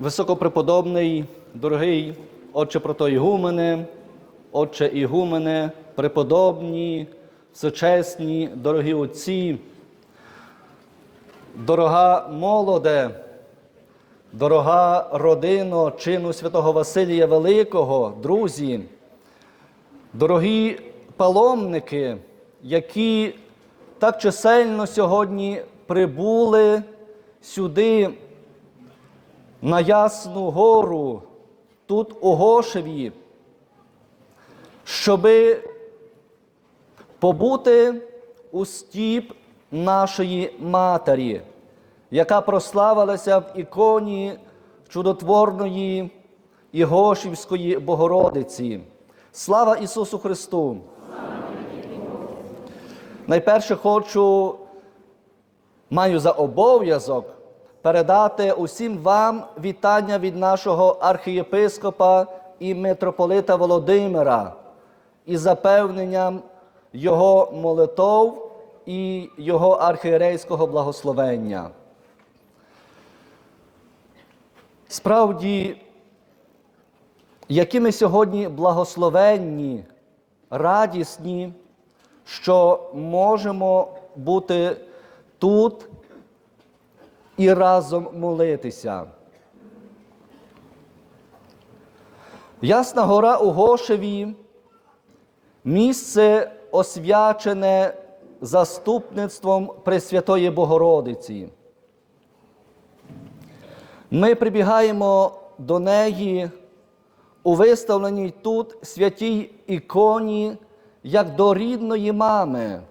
Високопреподобний, дорогий отче протоігумене, отче ігумене, преподобні, всечесні, дорогі отці, дорога молоде, дорога родино чину святого Василія Великого, друзі, дорогі паломники, які так чисельно сьогодні прибули сюди на Ясну гору, тут у Гошеві, щоби побути у стіп нашої матері, яка прославилася в іконі чудотворної Ігошівської Богородиці. Слава Ісусу Христу! Найперше хочу, маю за обов'язок передати усім вам вітання від нашого архієпископа і митрополита Володимира із запевненням його молитов і його архієрейського благословення. Справді, які ми сьогодні благословенні, радісні, що можемо бути тут і разом молитися. Ясна гора у Гошеві місце освячене заступництвом Пресвятої Богородиці. Ми прибігаємо до неї у виставленій тут святій іконі, як до рідної мами.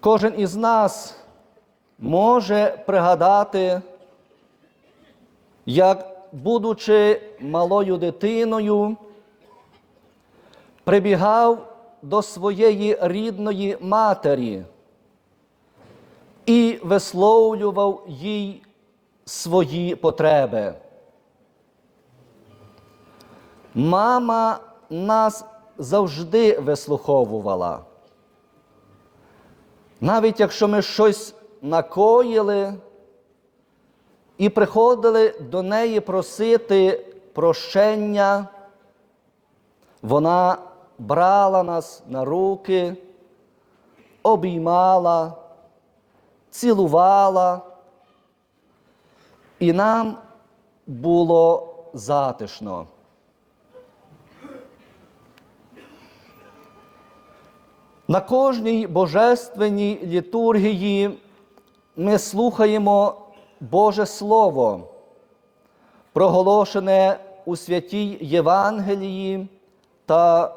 Кожен із нас може пригадати, як, будучи малою дитиною, прибігав до своєї рідної матері і висловлював їй свої потреби. Мама нас завжди вислуховувала. Навіть якщо ми щось накоїли і приходили до неї просити прощення, вона брала нас на руки, обіймала, цілувала, і нам було затишно. На кожній божественній літургії ми слухаємо Боже Слово, проголошене у святій Євангелії та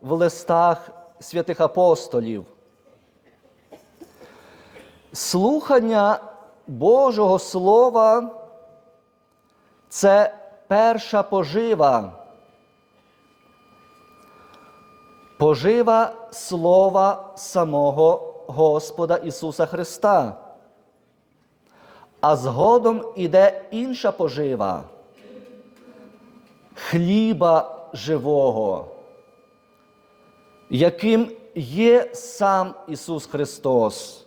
в листах святих апостолів. Слухання Божого Слова це перша пожива. Пожива Слова самого Господа Ісуса Христа. А згодом іде інша пожива хліба живого, яким є сам Ісус Христос,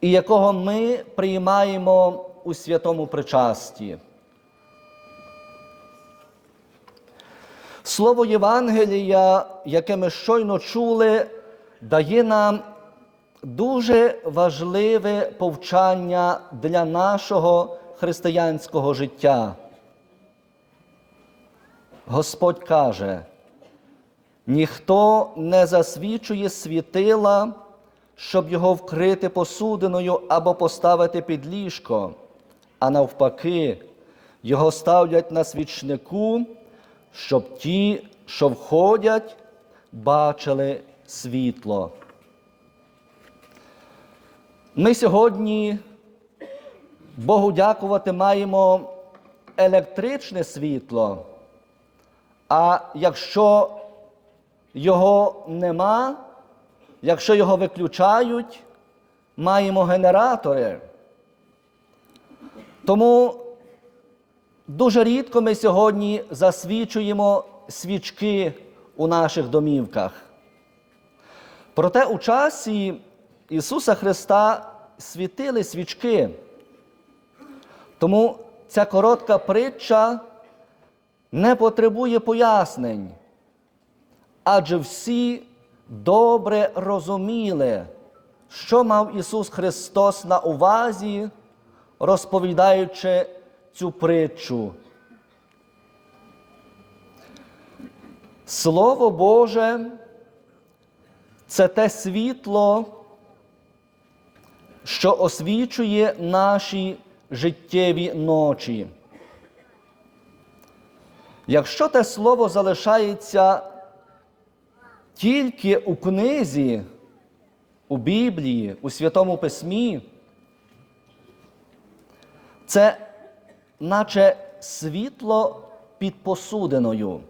і якого ми приймаємо у святому причасті. Слово Євангелія, яке ми щойно чули, дає нам дуже важливе повчання для нашого християнського життя. Господь каже, ніхто не засвічує світила, щоб його вкрити посудиною або поставити під ліжко, а навпаки, його ставлять на свічнику, щоб ті, що входять, бачили світло. Ми сьогодні, Богу дякувати, маємо електричне світло, а якщо його нема, якщо його виключають, маємо генератори. Тому дуже рідко ми сьогодні засвічуємо свічки у наших домівках. Проте у часі Ісуса Христа світили свічки. Тому ця коротка притча не потребує пояснень, адже всі добре розуміли, що мав Ісус Христос на увазі, розповідаючи цю притчу. Слово Боже це те світло, що освічує наші життєві ночі. Якщо те слово залишається тільки у книзі, у Біблії, у Святому Письмі, це наче світло під посудиною.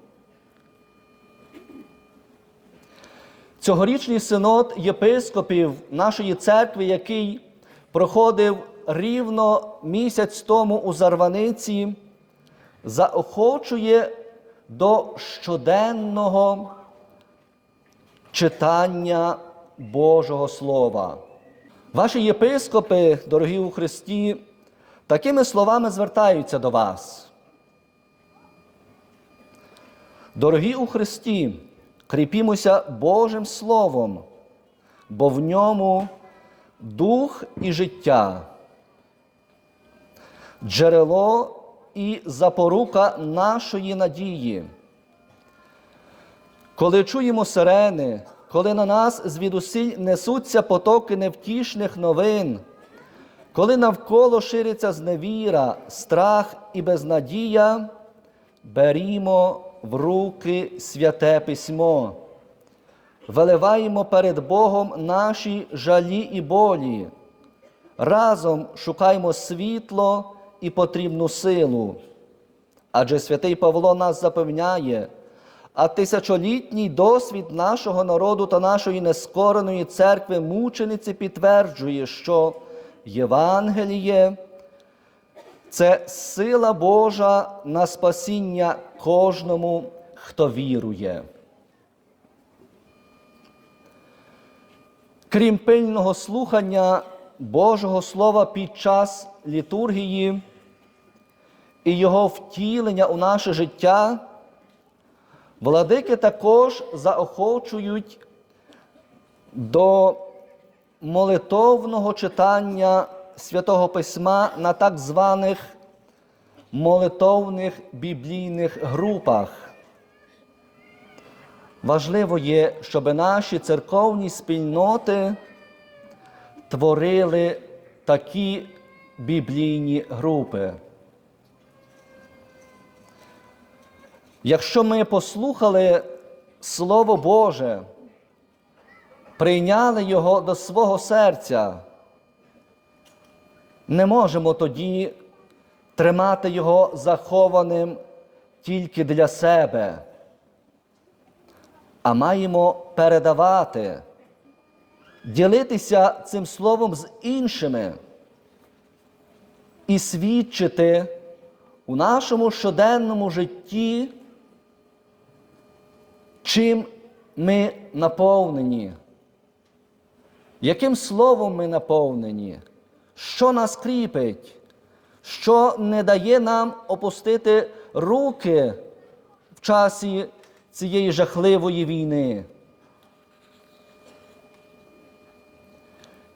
Цьогорічний синод єпископів нашої церкви, який проходив рівно місяць тому у Зарваниці, заохочує до щоденного читання Божого Слова. Ваші єпископи, дорогі у Христі, такими словами звертаються до вас. Дорогі у Христі, кріпімося Божим Словом, бо в ньому дух і життя, джерело і запорука нашої надії. Коли чуємо сирени, коли на нас звідусіль несуться потоки невтішних новин, коли навколо шириться зневіра, страх і безнадія, берімо в руки святе письмо, виливаємо перед Богом наші жалі і болі, разом шукаємо світло і потрібну силу. Адже святий Павло нас запевняє, а тисячолітній досвід нашого народу та нашої нескореної церкви мучениці підтверджує, що Євангеліє це сила Божа на спасіння кожному, хто вірує. Крім пильного слухання Божого Слова під час літургії і його втілення у наше життя, владики також заохочують до молитовного читання Святого Письма на так званих молитовних біблійних групах. Важливо є, щоб наші церковні спільноти творили такі біблійні групи. Якщо ми послухали Слово Боже, прийняли його до свого серця, не можемо тоді тримати його захованим тільки для себе, а маємо передавати, ділитися цим словом з іншими і свідчити у нашому щоденному житті, чим ми наповнені, яким словом ми наповнені, що нас кріпить, що не дає нам опустити руки в часі цієї жахливої війни.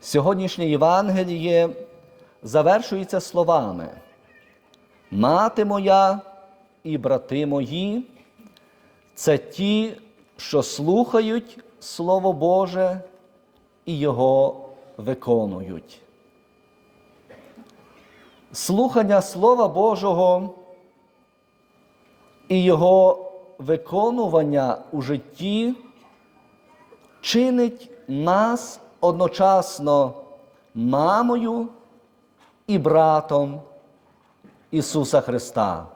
Сьогоднішнє Євангеліє завершується словами: Мати моя і брати мої це ті, що слухають Слово Боже і його виконують. Слухання Слова Божого і його виконування у житті чинить нас одночасно мамою і братом Ісуса Христа.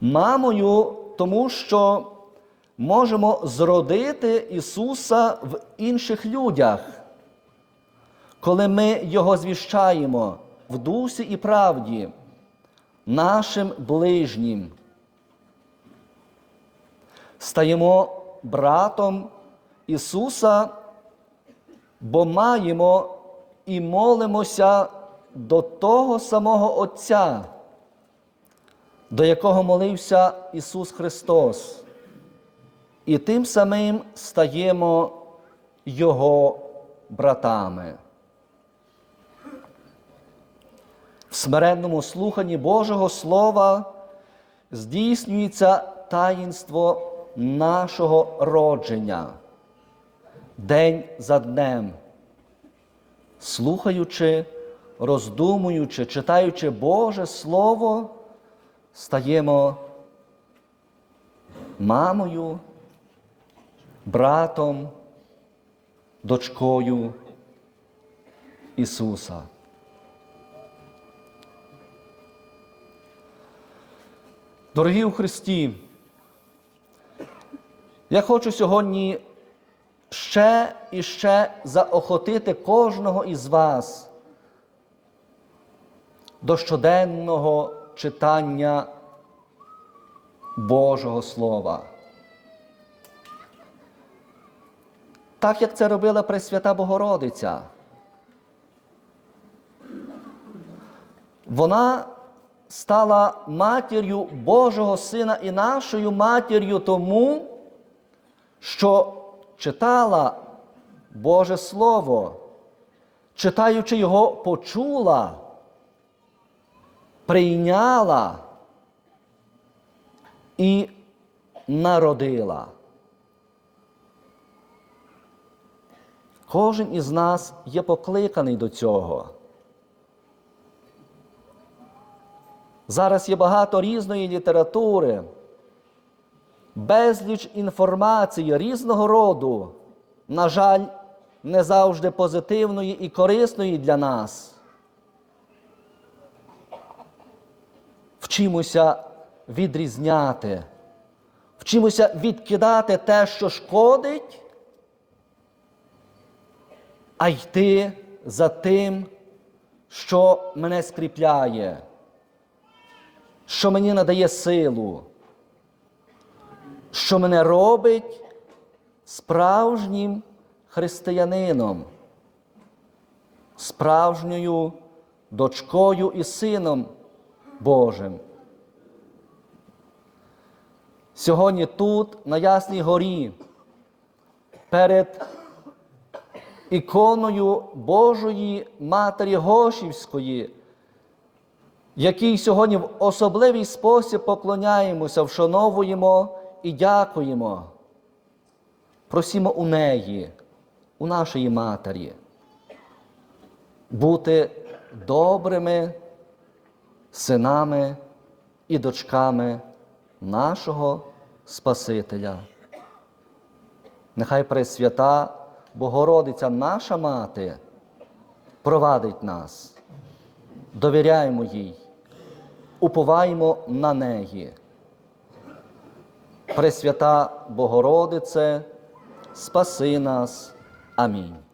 Мамою, тому що можемо зродити Ісуса в інших людях, коли ми Його звіщаємо в дусі і правді нашим ближнім. Стаємо братом Ісуса, бо маємо і молимося до того самого Отця, до якого молився Ісус Христос, і тим самим стаємо Його братами. В смиренному слуханні Божого Слова здійснюється таїнство нашого родження день за днем, слухаючи, роздумуючи, читаючи Боже Слово, стаємо мамою, братом, дочкою Ісуса. Дорогі у Христі, я хочу сьогодні ще і ще заохотити кожного із вас до щоденного читання Божого Слова. Так як це робила Пресвята Богородиця. Вона стала матір'ю Божого Сина і нашою матір'ю тому, що читала Боже Слово, читаючи його, почула, прийняла і народила. Кожен із нас є покликаний до цього. Зараз є багато різної літератури, безліч інформації різного роду, на жаль, не завжди позитивної і корисної для нас. Вчимося відрізняти, вчимося відкидати те, що шкодить, а йти за тим, що мене скріпляє що мені надає силу, що мене робить справжнім християнином, справжньою дочкою і сином Божим. Сьогодні тут, на Ясній горі, перед іконою Божої Матері Гошівської, який сьогодні в особливий спосіб поклоняємося, вшановуємо і дякуємо. Просімо у неї, у нашої матері, бути добрими синами і дочками нашого Спасителя. Нехай Пресвята Богородиця, наша мати, провадить нас. Довіряємо їй уповаємо на неї. Пресвята Богородице, спаси нас. Амінь.